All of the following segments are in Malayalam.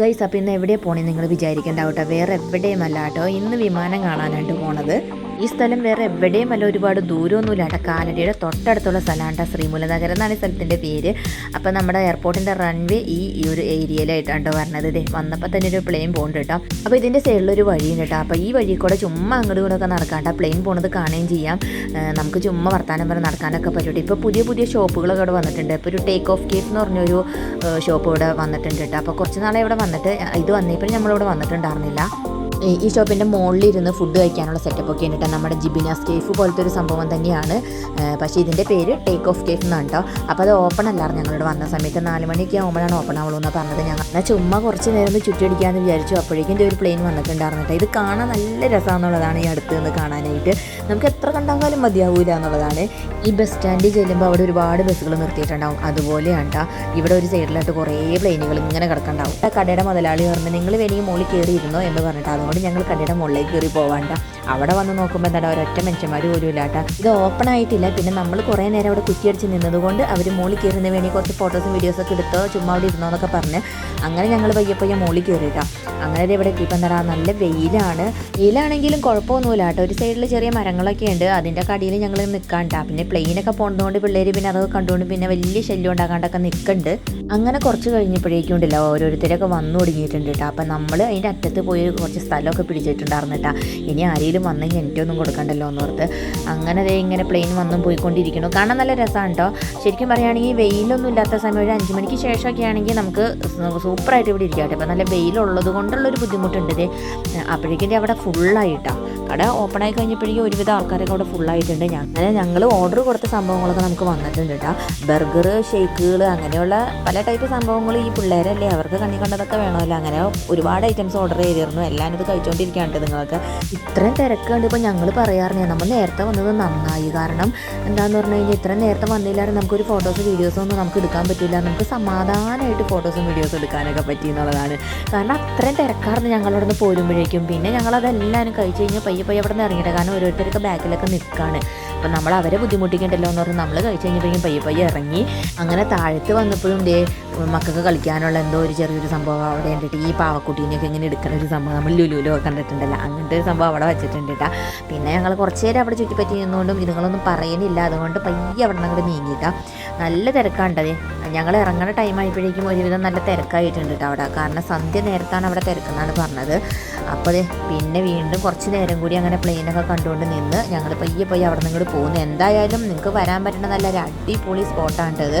ഗൈസ് അപ്പോൾ ഇന്ന് എവിടെയാണ് പോകണമെന്ന് നിങ്ങൾ വിചാരിക്കേണ്ട കേട്ടോ. വേറെ എവിടെയുമല്ല കേട്ടോ. ഇന്ന് വിമാനം കാണാനായിട്ട് പോണത്. ഈ സ്ഥലം വേറെ എവിടെയും അല്ല ഒരുപാട് ദൂരമൊന്നുമില്ല. അവിടെ കാലടിയുടെ തൊട്ടടുത്തുള്ള സ്ഥലമാണ് ശ്രീമൂലനഗരം എന്നാണ് ഈ സ്ഥലത്തിന്റെ പേര്. അപ്പോൾ നമ്മുടെ എയർപോർട്ടിന്റെ റൺവേ ഈ ഈ ഒരു ഏരിയയിലായിട്ടാണ് പറഞ്ഞത് ഇതേ. വന്നപ്പോൾ തന്നെ ഒരു പ്ലെയിൻ പോകുന്നുണ്ട് കേട്ടോ. അപ്പോൾ ഇതിന്റെ സൈഡിലൊരു വഴിയുണ്ട് കേട്ടോ. അപ്പോൾ ഈ വഴി കൂടെ ചുമ്മാ അങ്ങോട്ടും ഇങ്ങോട്ടൊക്കെ നടക്കാം കേട്ടോ പ്ലെയിൻ പോണത് കാണുകയും ചെയ്യാം. നമുക്ക് ചുമ്മാ വർത്താനം പറഞ്ഞ് നടക്കാനൊക്കെ പറ്റും ഇപ്പോൾ പുതിയ പുതിയ ഷോപ്പുകളൊക്കെ ഇവിടെ വന്നിട്ടുണ്ട്. ഇപ്പോൾ ഒരു ടേക്ക് ഓഫ് കേഫ് എന്ന് പറഞ്ഞൊരു ഷോപ്പ് ഇവിടെ വന്നിട്ടുണ്ട് കേട്ടോ. അപ്പോൾ കുറച്ച് നാളെ ഇവിടെ വന്നിട്ട് ഇത് വന്നപ്പോൾ നമ്മളിവിടെ വന്നിട്ടുണ്ടായിരുന്നില്ല. ഈ- ഷോപ്പിന്റെ മുകളിലിരുന്ന് ഫുഡ് കഴിക്കാനുള്ള സെറ്റപ്പ് ഒക്കെ ഉണ്ട് നമ്മുടെ ജിബിനാസ് കേഫ് പോലത്തെ ഒരു സംഭവം തന്നെയാണ്. പക്ഷേ ഇതിന്റെ പേര് ടേക്ക് ഓഫ് കേഫ് എന്നാണ് കേട്ടോ അപ്പോൾ അത് ഓപ്പൺ അല്ലായിരുന്നു ഞങ്ങളിവിടെ വന്ന സമയത്ത് നാല് മണിയൊക്കെ ആകുമ്പോഴാണ് ഓപ്പൺ ആവുള്ളൂ എന്ന് പറഞ്ഞത് ഞങ്ങൾ. എന്നാൽ ചുമ്മാ കുറച്ച് നേരം ഒന്ന് ചുറ്റിയടിക്കാമെന്ന് വിചാരിച്ചു. അപ്പോഴേക്കും ഒരു പ്ലെയിൻ വന്നിട്ടുണ്ടായിരുന്നു കേട്ടോ ഇത് കാണാൻ നല്ല രസമാണെന്നുള്ളതാണ് ഈ അടുത്ത് നിന്ന് കാണാനായിട്ട്. നമുക്ക് എത്ര കണ്ടാലും മതിയാവൂല എന്നുള്ളതാണ്. ഈ ബസ് സ്റ്റാൻഡിൽ ചെല്ലുമ്പോൾ അവിടെ ഒരുപാട് ബസ്സുകൾ നിർത്തിയിട്ടുണ്ടാവും. അതുപോലെയാണ് കേട്ടോ ഇവിടെ ഒരു സൈഡിലായിട്ട് കുറേ പ്ലെയിനുകൾ ഇങ്ങനെ കിടക്കണ്ടാവും. ആ കടയുടെ മുതലാളി പറഞ്ഞു നിങ്ങൾ വേണമെങ്കിൽ മോളിൽ കയറിയിരുന്നോ എന്ന് പറഞ്ഞിട്ട് അതുകൊണ്ട് ഞങ്ങൾ കടയുടെ മുകളിലേക്ക് കയറി പോവാണ്ട. അവിടെ വന്ന് നോക്കുമ്പോൾ എന്താ ഒരൊറ്റ മനുഷ്യന്മാർ പോലും ഇല്ലാട്ട. ഇത് ഓപ്പൺ ആയിട്ടില്ല. പിന്നെ നമ്മൾ കുറേ നേരം അവിടെ കുറ്റിയടിച്ച് നിന്നതുകൊണ്ട് അവർ മുകളിൽ കയറുന്നതിന് വേണ്ടി കുറച്ച് ഫോട്ടോസും വീഡിയോസൊക്കെ എടുത്തോ ചുമ്മാ അവിടെ ഇരുന്നോ എന്നൊക്കെ പറഞ്ഞ് അങ്ങനെ ഞങ്ങൾ പയ്യെ പയ്യെ മുകളിൽ കയറിയിട്ടാ. അങ്ങനെ ഇവിടെ എത്തിയപ്പോൾ എന്താ നല്ല വെയിലാണ്. വെയിലാണെങ്കിലും കുഴപ്പമൊന്നുമില്ല കേട്ടോ ഒരു സൈഡിൽ ചെറിയ മരങ്ങളൊക്കെ ഉണ്ട്. അതിന്റെ കടിയിൽ ഞങ്ങൾ നിൽക്കാണ്ട പിന്നെ പ്ലെയിനൊക്കെ പോകുന്നതുകൊണ്ട് പിള്ളേർ പിന്നെ അതൊക്കെ കണ്ടുകൊണ്ട് പിന്നെ വലിയ ശല്യം ഉണ്ടാക്കാണ്ടൊക്കെ നിൽക്കുന്നുണ്ട് അങ്ങനെ കുറച്ച് കഴിഞ്ഞപ്പോഴേക്കും ഉണ്ടല്ലോ ഓരോരുത്തരൊക്കെ വന്നു തുടങ്ങിയിട്ടുണ്ട് കേട്ടോ അപ്പം നമ്മൾ അതിന്റെ അറ്റത്ത് പോയി കുറച്ച് സ്ഥലമൊക്കെ പിടിച്ചിട്ടുണ്ടായിരുന്നു ഇനി ആരെങ്കിലും വന്നെങ്കിൽ എനിക്കൊന്നും കൊടുക്കണ്ടല്ലോ എന്ന് ഓർത്ത് അങ്ങനെ ദേ ഇങ്ങനെ പ്ലെയിൻ വന്നും പോയിക്കൊണ്ടിരിക്കുന്നു. കാണാൻ നല്ല രസമാണ് കേട്ടോ ശരിക്കും പറയുകയാണെങ്കിൽ വെയിലൊന്നും ഇല്ലാത്ത സമയം ഒരു അഞ്ച് മണിക്ക് ശേഷമൊക്കെ ആണെങ്കിൽ നമുക്ക് സൂപ്പറായിട്ട് ഇവിടെ ഇരിക്കാം കേട്ടോ. അപ്പോൾ നല്ല വെയിലുള്ളത് കൊണ്ടുള്ളൊരു ബുദ്ധിമുട്ടുണ്ട് ഇതേ അപ്പോഴേക്കും അവിടെ ഫുള്ളായിട്ടാണ് കട ഓപ്പൺ ആയി കഴിഞ്ഞപ്പോഴേക്കും ഒരുവിധ ആൾക്കാരൊക്കെ അവിടെ ഫുള്ളായിട്ടുണ്ട് അങ്ങനെ ഞങ്ങൾ ഓർഡർ കൊടുത്ത സംഭവങ്ങളൊക്കെ നമുക്ക് വന്നിട്ടുണ്ട് കേട്ടോ. ബർഗർ ഷേക്കുകൾ അങ്ങനെയുള്ള പല ടൈപ്പ് സംഭവങ്ങൾ ഈ പിള്ളേരല്ലേ. അവർക്ക് കണ്ണി കണ്ടതൊക്കെ വേണമല്ലോ. അങ്ങനെ ഒരുപാട് ഐറ്റംസ് ഓർഡർ ചെയ്തിരുന്നു. എല്ലാം ഇത് കഴിച്ചുകൊണ്ടിരിക്കുകയാണ് നിങ്ങൾക്ക് ഇത്രയും തിരക്കുണ്ട് ഇപ്പോൾ ഞങ്ങൾ പറയാറുണ്ട്. നമ്മൾ നേരത്തെ വന്നത് നന്നായി. കാരണം എന്താണെന്ന് പറഞ്ഞു കഴിഞ്ഞാൽ ഇത്രയും നേരത്തെ വന്നില്ലായിരുന്നു നമുക്കൊരു ഫോട്ടോസ് വീഡിയോസോ ഒന്നും നമുക്ക് എടുക്കാൻ പറ്റില്ല. നമുക്ക് സമാധാനമായിട്ട് ഫോട്ടോസും വീഡിയോസും എടുക്കാനൊക്കെ പറ്റി എന്നുള്ളതാണ്. കാരണം അത്രയും തിരക്കാർന്ന് ഞങ്ങളവിടെ നിന്ന് പോരുമ്പോഴേക്കും. പിന്നെ ഞങ്ങളതെല്ലാവരും കഴിച്ച് കഴിഞ്ഞാൽ പയ്യെ പയ്യെ അവിടെ നിന്ന് ഇറങ്ങിയിട്ട് കാരണം ഓരോരുത്തരൊക്കെ ബാക്കിലൊക്കെ നിൽക്കുകയാണ് അപ്പം നമ്മൾ അവരെ ബുദ്ധിമുട്ടിക്കണ്ടല്ലോ എന്ന് പറഞ്ഞ് നമ്മൾ കഴിച്ച് കഴിഞ്ഞപ്പോഴേക്കും പയ്യെ പയ്യെ ഇറങ്ങി. അങ്ങനെ താഴത്ത് വന്നപ്പോഴും ദേ മക്കൾക്ക് കളിക്കാനുള്ള എന്തോ ഒരു ചെറിയൊരു സംഭവം അവിടെ കണ്ടിട്ട് ഈ പാവക്കുട്ടീനെയൊക്കെ ഇങ്ങനെ എടുക്കുന്ന ഒരു സംഭവം നമ്മൾ ലുലുലോ കണ്ടിട്ടുണ്ടല്ലോ. അങ്ങനത്തെ ഒരു സംഭവം അവിടെ വെച്ചിട്ടുണ്ട് കേട്ടോ പിന്നെ ഞങ്ങൾ കുറച്ച് നേരം അവിടെ ചുറ്റിപ്പറ്റി നിന്നുകൊണ്ടും ഇതുങ്ങളൊന്നും പറയുന്നില്ല. അതുകൊണ്ട് പയ്യെ അവിടെ നിന്ന് അങ്ങോട്ട് നീങ്ങിയിട്ടാ നല്ല തിരക്കാണ്ടത് ഞങ്ങൾ ഇറങ്ങുന്ന ടൈം ആയപ്പോഴേക്കും ഒരുവിധം നല്ല തിരക്കായിട്ടുണ്ട് കേട്ടോ അവിടെ. കാരണം സന്ധ്യ നേരത്താണ് അവിടെ തിരക്കെന്നാണ് പറഞ്ഞത്. അപ്പോൾ പിന്നെ വീണ്ടും കുറച്ച് നേരം കൂടി അങ്ങനെ പ്ലെയിനൊക്കെ കണ്ടുകൊണ്ട് നിന്ന് ഞങ്ങൾ പയ്യെ പയ്യെ അവിടെ നിന്ന് ഇങ്ങോട്ട് പോകുന്നു. എന്തായാലും നിങ്ങൾക്ക് വരാൻ പറ്റുന്ന നല്ലൊരു അടിപൊളി സ്പോട്ടാണിട്ടത്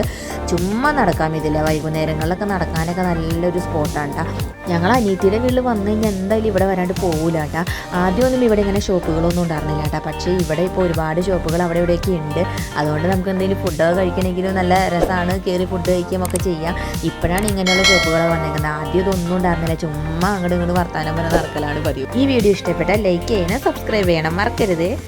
ചുമ്മാ നടക്കാം ഇതില്ല വൈകുന്നേരങ്ങളിലൊക്കെ നടക്കാനൊക്കെ നല്ലൊരു സ്പോട്ടാണ് കേട്ടോ ഞങ്ങൾ അനിയത്തിയുടെ വീട്ടിൽ വന്നു കഴിഞ്ഞാൽ എന്തായാലും ഇവിടെ വരാണ്ട് പോകില്ല കേട്ടോ ആദ്യമൊന്നും ഇവിടെ ഇങ്ങനെ ഷോപ്പുകളൊന്നും ഉണ്ടായിരുന്നില്ല കേട്ടോ പക്ഷേ ഇവിടെ ഇപ്പോൾ ഒരുപാട് ഷോപ്പുകൾ അവിടെ ഇവിടെയൊക്കെ ഉണ്ട്. അതുകൊണ്ട് നമുക്ക് എന്തെങ്കിലും ഫുഡൊക്കെ കഴിക്കണമെങ്കിലും നല്ല രസമാണ് കയറി ഫുഡ് കഴിക്കുകയും ഒക്കെ ചെയ്യാം. ഇപ്പോഴാണ് ഇങ്ങനെയുള്ള ഷോപ്പുകൾ വന്നേക്കുന്നത്. ആദ്യം ഇതൊന്നും ഉണ്ടായിരുന്നില്ല. ചുമ്മാ അങ്ങോട്ട് ഇങ്ങോട്ട് വർത്താനം പോലെ നടക്കലാണ് പതിവ്. ഈ വീഡിയോ ഇഷ്ടപ്പെട്ടാൽ ലൈക്ക് ചെയ്യണം സബ്സ്ക്രൈബ് ചെയ്യണം. മറക്കരുത്.